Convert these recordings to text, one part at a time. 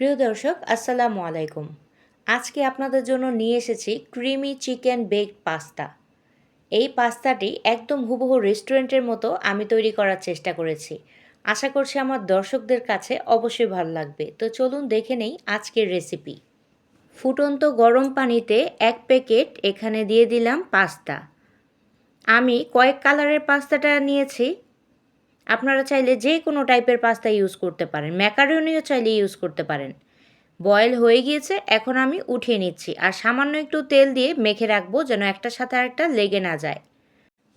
প্রিয় দর্শক, আসসালামু আলাইকুম। আজকে আপনাদের জন্য নিয়ে এসেছি ক্রিমি চিকেন বেক পাস্তা। এই পাস্তাটি একদম হুবহু রেস্টুরেন্টের মতো আমি তৈরি করার চেষ্টা করেছি। আশা করছি আমার দর্শকদের কাছে অবশ্যই ভালো লাগবে। তো চলুন দেখে নেই আজকের রেসিপি। ফুটন্ত গরম পানিতে এক প্যাকেট এখানে দিয়ে দিলাম পাস্তা। আমি কয়েক কালারের পাস্তাটা নিয়েছি। আপনারা চাইলে যে কোনো টাইপের পাস্তা ইউজ করতে পারেন। ম্যাকারনিও চাইলে ইউজ করতে পারেন। বয়েল হয়ে গিয়েছে, এখন আমি উঠিয়ে নিচ্ছি আর সামান্য একটু তেল দিয়ে মেখে রাখব যেন একটার সাথে আরেকটা লেগে না যায়।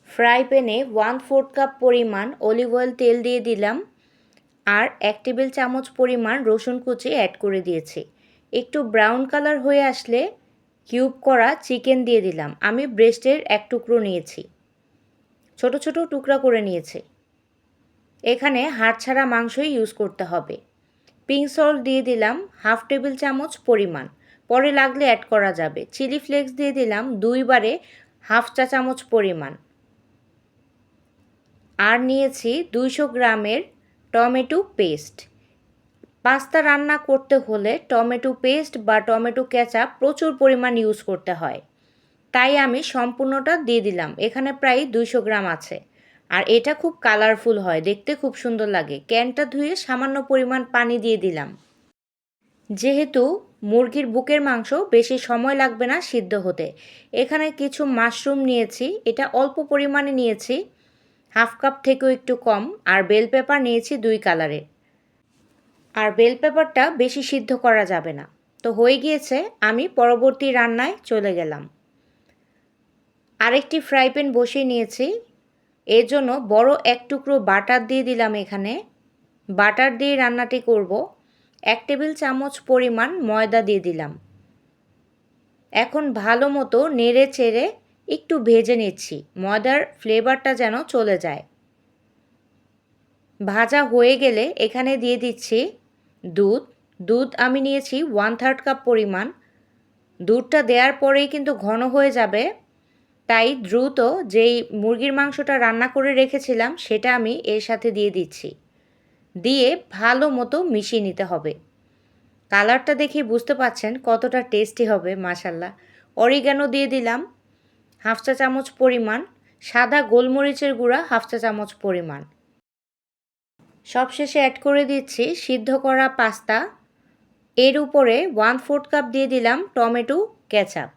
ফ্রাই প্যানে ওয়ান ফোর্থ কাপ পরিমাণ অলিভ অয়েল তেল দিয়ে দিলাম আর এক টেবিল চামচ পরিমাণ রসুন কুচি অ্যাড করে দিয়েছি। একটু ব্রাউন কালার হয়ে আসলে কিউব করা চিকেন দিয়ে দিলাম। আমি ব্রেস্টের এক টুকরো নিয়েছি। ছোট ছোট টুকরা করে নিয়েছি। এখানে হাড় ছাড়া মাংসই ইউজ করতে হবে। পিঙ্ক সল্ট দিয়ে দিলাম হাফ টেবিল চামচ পরিমাণ। পরে লাগলে অ্যাড করা যাবে। চিলি ফ্লেক্স দিয়ে দিলাম দুইবারে হাফ চা চামচ পরিমাণ। আর নিয়েছি দুইশো গ্রামের টমেটো পেস্ট পাস্তা রান্না করতে হলে টমেটো পেস্ট বা টমেটো কেঁচা প্রচুর পরিমাণ ইউজ করতে হয়। তাই আমি সম্পূর্ণটা দিয়ে দিলাম। এখানে প্রায় দুইশো গ্রাম আছে। আর এটা খুব কালারফুল হয়, দেখতে খুব সুন্দর লাগে। ক্যানটা ধুয়ে সামান্য পরিমাণ পানি দিয়ে দিলাম। যেহেতু মুরগির বুকের মাংস বেশি সময় লাগবে না সিদ্ধ হতে, এখানে কিছু মাশরুম নিয়েছি, এটা অল্প পরিমাণে নিয়েছি, হাফ কাপ থেকেও একটু কম, আর বেল পেপার নিয়েছি দুই কালারের আর বেল পেপারটা বেশি সিদ্ধ করা যাবে না। তো হয়ে গিয়েছে, আমি পরবর্তী রান্নায় চলে গেলাম। আরেকটি ফ্রাই প্যান বসিয়ে নিয়েছি এর জন্য বড় এক টুকরো বাটার দিয়ে দিলাম এখানে। বাটার দিয়ে রান্নাটি করব। এক টেবিল চামচ পরিমাণ ময়দা দিয়ে দিলাম। এখন ভালো মতো নেড়ে চেড়ে একটু ভেজে নিচ্ছি। ময়দার ফ্লেভারটা যেন চলে যায়। ভাজা হয়ে গেলে এখানে দিয়ে দিচ্ছি দুধ। দুধ আমি নিয়েছি ওয়ান থার্ড কাপ পরিমাণ। দুধটা দেওয়ার পরেই কিন্তু ঘন হয়ে যাবে। তাই দ্রুত যেই মুরগির মাংসটা রান্না করে রেখেছিলাম, সেটা আমি এর সাথে দিয়ে দিচ্ছি। দিয়ে ভালো মতো মিশিয়ে নিতে হবে। কালারটা দেখে বুঝতে পাচ্ছেন কতটা টেস্টি হবে মাসাল্লাহ অরিগ্যানো দিয়ে দিলাম হাফ চা চামচ পরিমাণ, সাদা গোলমরিচের গুঁড়া হাফ চা চামচ পরিমাণ। সবশেষে অ্যাড করে দিচ্ছি সিদ্ধ করা পাস্তা। এর উপরে ওয়ান ফোর্থ কাপ দিয়ে দিলাম টমেটো কেচাপ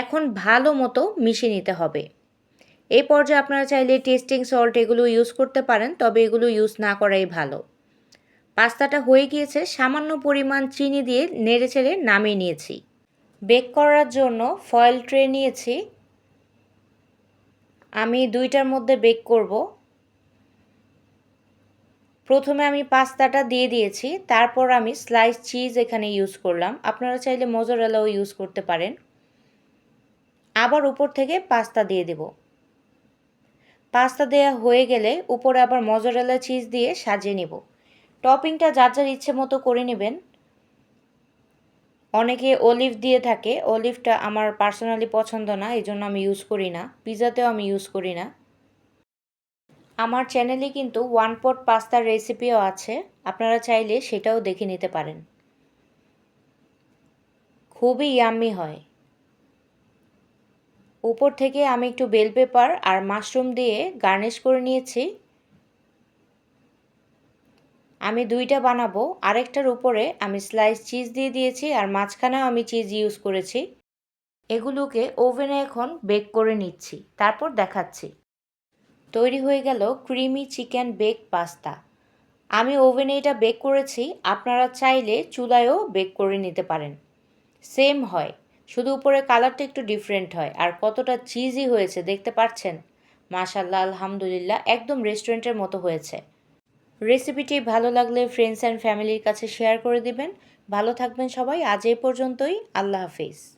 এখন ভালো মতো মিশিয়ে নিতে হবে। এই পর্যায়ে আপনারা চাইলে টেস্টিং সল্ট এগুলো ইউজ করতে পারেন, তবে এগুলো ইউজ না করাই ভালো। পাস্তাটা হয়ে গিয়েছে, সামান্য পরিমাণ চিনি দিয়ে নেড়ে চেড়ে নামিয়ে নিয়েছি। বেক করার জন্য ফয়েল ট্রে নিয়েছি। আমি দুইটার মধ্যে বেক করব। প্রথমে আমি পাস্তাটা দিয়ে দিয়েছি, তারপর আমি স্লাইস চিজ এখানে ইউজ করলাম। আপনারা চাইলে মজরেলাও ইউজ করতে পারেন। আবার উপর থেকে পাস্তা দিয়ে দেব। পাস্তা দেওয়া হয়ে গেলে উপরে আবার মজরেলা চিজ দিয়ে সাজিয়ে নেব। টপিংটা যার যার ইচ্ছে মতো করে নেবেন। অনেকে অলিভ দিয়ে থাকে। অলিভটা আমার পার্সোনালি পছন্দ না এই জন্য আমি ইউজ করি না। পিজাতেও আমি ইউজ করি না। আমার চ্যানেলে কিন্তু ওয়ান পট পাস্তার রেসিপিও আছে। আপনারা চাইলে সেটাও দেখে নিতে পারেন। খুবই ইয়াম্মি হয়। উপর থেকে আমি একটু বেল পেপার আর মাশরুম দিয়ে গার্নিশ করে নিয়েছি। আমি দুইটা বানাবো, আরেকটার উপরে আমি স্লাইস চিজ দিয়ে দিয়েছি আর মাঝখানেও আমি চিজ ইউজ করেছি। এগুলোকে ওভেনে এখন বেক করে নিচ্ছি, তারপর দেখাচ্ছি। তৈরি হয়ে গেল ক্রিমি চিকেন বেক পাস্তা। আমি ওভেনে এটা বেক করেছি, আপনারা চাইলে চুলায়ও বেক করে নিতে পারেন। সেম হয়। শুধু উপরে কালারটা একটু ডিফারেন্ট হয়। আর কতটা চিজি হয়েছে, দেখতে পাচ্ছেন? মাশাল্লাহ আলহামদুলিল্লাহ, একদম রেস্টুরেন্টের মতো হয়েছে। রেসিপিটি ভালো লাগলে ফ্রেন্ডস অ্যান্ড ফ্যামিলির কাছে শেয়ার করে দিবেন। ভালো থাকবেন সবাই, আজ এই পর্যন্তই। আল্লাহ হাফিজ।